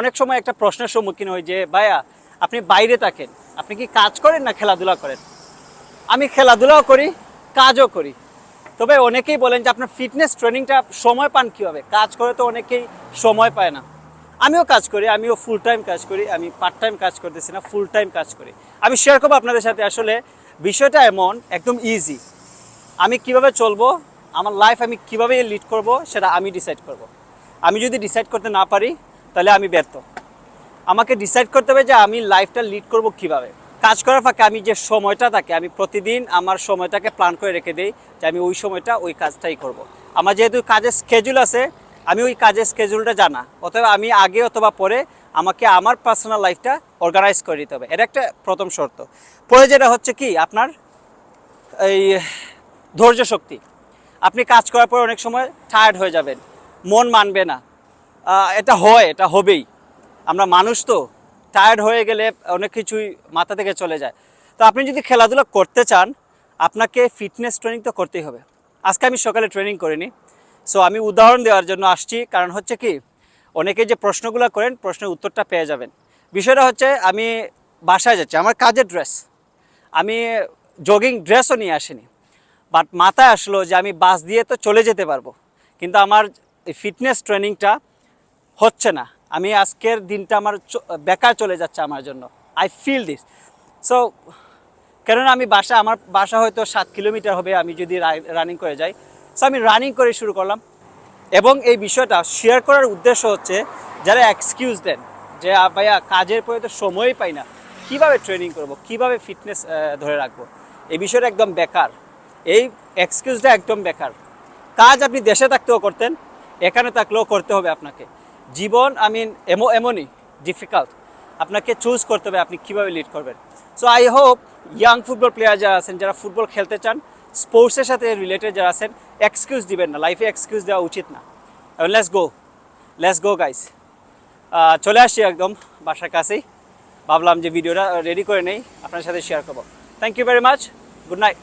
অনেক সময় একটা প্রশ্নের সম্মুখীন হই যে, ভাইয়া, আপনি বাইরে থাকেন, আপনি কি কাজ করেন না খেলাধুলা করেন? আমি খেলাধুলাও করি, কাজও করি। তবে অনেকেই বলেন যে, আপনার ফিটনেস ট্রেনিংটা সময় পান কীভাবে? কাজ করে তো অনেকেই সময় পায় না। আমিও কাজ করি, আমিও ফুল টাইম কাজ করি, আমি পার্ট টাইম কাজ করতেছি না ফুল টাইম কাজ করি। আমি শেয়ার করব আপনাদের সাথে আসলে বিষয়টা এমন, একদম ইজি আমি কীভাবে চলবো, আমার লাইফ আমি কীভাবে লিড করব, সেটা আমি ডিসাইড করব। আমি যদি ডিসাইড করতে না পারি তাহলে আমি ব্যর্থ। আমাকে ডিসাইড করতে হবে যে আমি লাইফটা লিড করব কীভাবে। কাজ করার ফাঁকে আমি যে সময়টা থাকে, আমি প্রতিদিন আমার সময়টাকে প্ল্যান করে রেখে দিই যে আমি ওই সময়টা ওই কাজটাই করব। আমার যেহেতু কাজের স্কেজুল আছে, আমি ওই কাজের স্কেজুলটা জানা। অথবা আমি আগে অথবা পরে আমাকে আমার পার্সোনাল লাইফটা অর্গানাইজ করে দিতে হবে। এটা একটা প্রথম শর্ত। পরে যেটা হচ্ছে কি, আপনার এই ধৈর্য শক্তি। আপনি কাজ করার পর অনেক সময় টায়ার্ড হয়ে যাবেন। মন মানবে না। এটা হয়, এটা হবেই। আমরা মানুষ তো টায়ার্ড হয়ে গেলে অনেক কিছুই মাথা থেকে চলে যায়। তো আপনি যদি খেলাধুলা করতে চান, আপনাকে ফিটনেস ট্রেনিং তো করতেই হবে। আজকে আমি সকালে ট্রেনিং করিনি। সো আমি উদাহরণ দেওয়ার জন্য আসছি। কারণ হচ্ছে কি, অনেকে যে প্রশ্নগুলো করেন, প্রশ্নের উত্তরটা পেয়ে যাবেন। বিষয়টা হচ্ছে, আমি বাসায় যাচ্ছি, আমার কাজের ড্রেস আমি জগিং ড্রেসও নিয়ে আসিনি। বাট মাথায় আসলো যে আমি বাস দিয়ে তো চলে যেতে পারব। কিন্তু আমার ফিটনেস ট্রেনিংটা হচ্ছে না। আমি আজকের দিনটা আমার বেকার চলে যাচ্ছে আমার জন্য। আই ফিল দিস সো কেননা আমি বাসা, আমার বাসা হয়তো সাত কিলোমিটার হবে, আমি যদি রানিং করে যাই। সো আমি রানিং করে শুরু করলাম। এবং এই বিষয়টা শেয়ার করার উদ্দেশ্য হচ্ছে, যারা এক্সকিউজ দেন, যে ভাইয়া, কাজের পরে তো সময়ই পাই না। কীভাবে ট্রেনিং করব? কীভাবে ফিটনেস ধরে রাখব? এই বিষয়টা একদম বেকার। এই এক্সকিউজটা একদম বেকার। কাজ আপনি দেশে থাকতেও করতেন, এখানে থাকলেও করতে হবে আপনাকে। জীবন আই মিন এমো, এমনই ডিফিকাল্ট আপনাকে চুজ করতে হবে আপনি কীভাবে লিড করবেন। So I hope young football player যারা আছেন, যারা ফুটবল খেলতে চান স্পোর্টসের সাথে রিলেটেড যারা আছেন এক্সকিউজ দিবেন না লাইফে এক্সকিউজ দেওয়া উচিত না। Let's go let's go guys চলে আসছি একদম বাসার কাছেই। ভাবলাম যে ভিডিওটা রেডি করে নেই, আপনার সাথে শেয়ার করব। Thank you very much good night